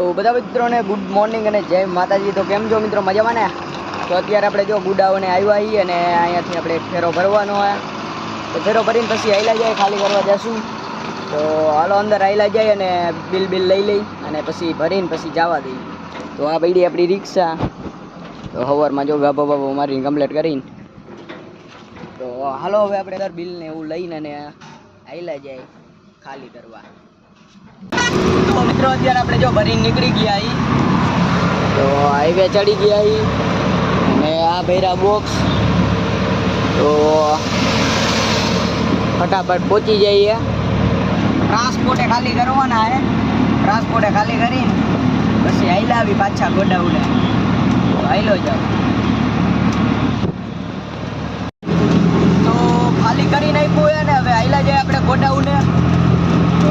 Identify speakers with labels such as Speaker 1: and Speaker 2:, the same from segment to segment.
Speaker 1: તો બધા મિત્રોને ગુડ મોર્નિંગ અને જય માતાજી. તો કેમ છો મિત્રો? મજામાં ને? તો અત્યારે આપણે જો ગુડાઓને આવ્યા છીએ અને અહીંયાથી આપણે ફેરો ભરવાનો હોય તો ફેરો ભરીને પછી આયલા જાય, ખાલી કરવા જશું. તો હાલો અંદર આયલા જાય અને બિલ બિલ લઈ લઈ અને પછી ભરીને પછી જવા દઈએ. તો આ પડી આપણી રિક્ષા. તો સવારમાં જો ગાભો બાબો મારીને કમ્પ્લેટ કરીને. તો હાલો હવે આપણે અંદર બિલને એવું લઈને અને આયલા જાય, ખાલી કરવા. તો મિત્રો, અત્યારે આપણે જો ભરીને નીકળી ગયા અહીં તો હાઈવે ચડી ગયા અહીં અને આ ભૈરા બોક્સ તો ફટાફટ પહોંચી જઈએ. ટ્રાન્સપોર્ટે ખાલી કરવાના હે. ટ્રાન્સપોર્ટે ખાલી કરીને પછી હાઈલા આવી પાછા ગોડાઉને. હાઈલો આઈલો જાવ તો ખાલી કરી નાખ્યું હે ને હવે આઈલા જાય આપણે ગોડાઉને તો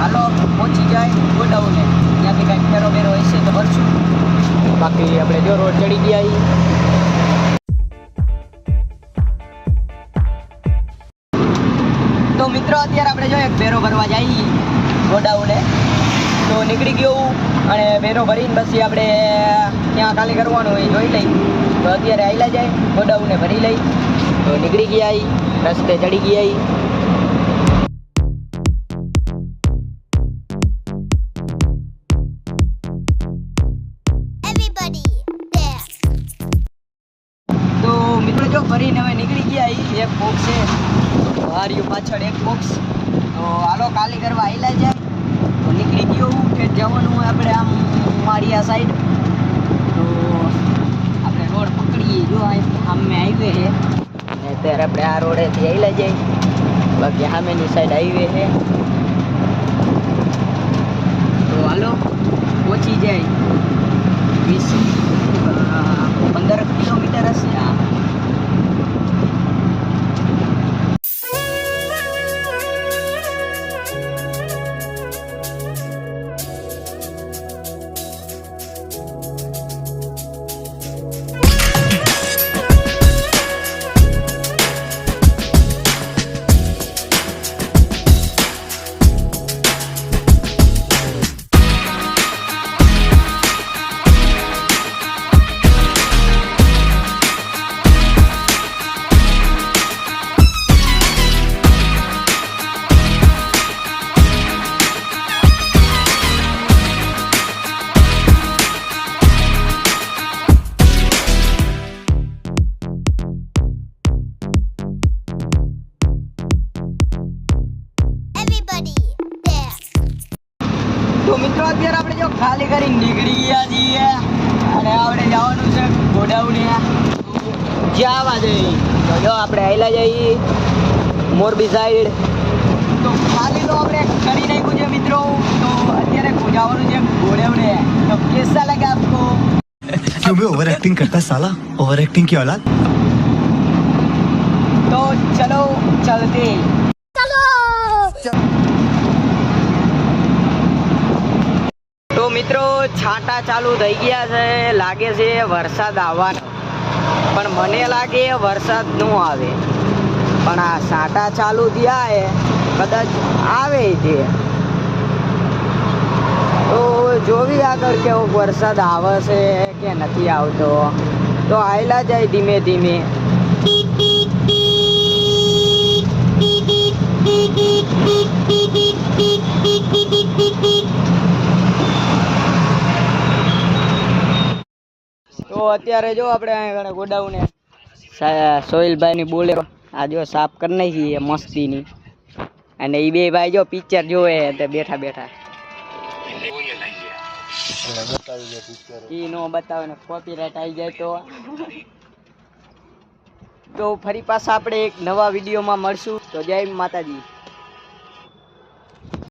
Speaker 1: હાલો પહોંચી જાય ગોડાઉને ત્યાંથી કાંઈક ફેરો બેરો હશે તો ભરશું બાકી આપણે જો રોડ ચડી ગયા તો મિત્રો, અત્યારે આપણે જો એક ભેરો ભરવા જઈએ ગોડાઉને. તો નીકળી ગયું અને ભેરો ભરીને પછી આપણે ક્યાં ખાલી કરવાનું હોય જોઈ લઈ તો અત્યારે આવેલા જાય, ગોડાઉને ભરી લઈ તો નીકળી ગયા રસ્તે ચડી ગયા જો ફરીને હવે નીકળી ગયા એક બોક્સ છે. હાર્યું પાછળ એક બોક્સ તો હાલો ખાલી કરવા આવેલા જાય તો નીકળી ગયો હું કે જવાનું આપણે આમ મારિયા સાઈડ તો આપણે રોડ પકડીએ. જો સામે હાઈવે છે. ને અત્યારે આપણે આ રોડેથી આવેલા જાય બાકી સામેની સાઈડ હાઈવે છે. તો મિત્રો અત્યારે આપણે જો ખાલી કરી નીકળી ગયા છીએ અને આપણે જવાનું છે ગોડાઉને જવા જઈ તો જો આપણે આયલા જઈએ મોરબી સાઈડ તો ખાલી તો આપણે કરી નાખ્યું છે મિત્રો તો અત્યારે જવાનું છે ગોડાઉને તો કેસા લાગે આપકો
Speaker 2: क्यों बे ओवर एक्टिंग करता है साला ओवर एक्टिंग की औलाद
Speaker 1: તો ચલો ચલતે મિત્રો, છાંટા ચાલુ થઈ ગયા છે. લાગે છે વરસાદ આવવાનો. પણ મને લાગે વરસાદ ન આવે. પણ આ છાંટા ચાલુ થયા એ કદાચ આવે છે તો જોવી આગળ કેવો વરસાદ આવે છે કે નથી આવતો. તો આવેલા જાય ધીમે ધીમે. તો અત્યારે જો આપણે અહીંયા ગોડાઉને સોહિલભાઈની બોલે આ જો સાફ કરી નાખી મસ્તીની. અને એ બે ભાઈ જો પિક્ચર જોવે તે બેઠા બેઠા. ઈ નો બતાવે ને કોપીરાઇટ આવી જાય તો. તો ફરી પાછા આપણે એક નવા વિડીયોમાં મળશું. તો જય માતાજી.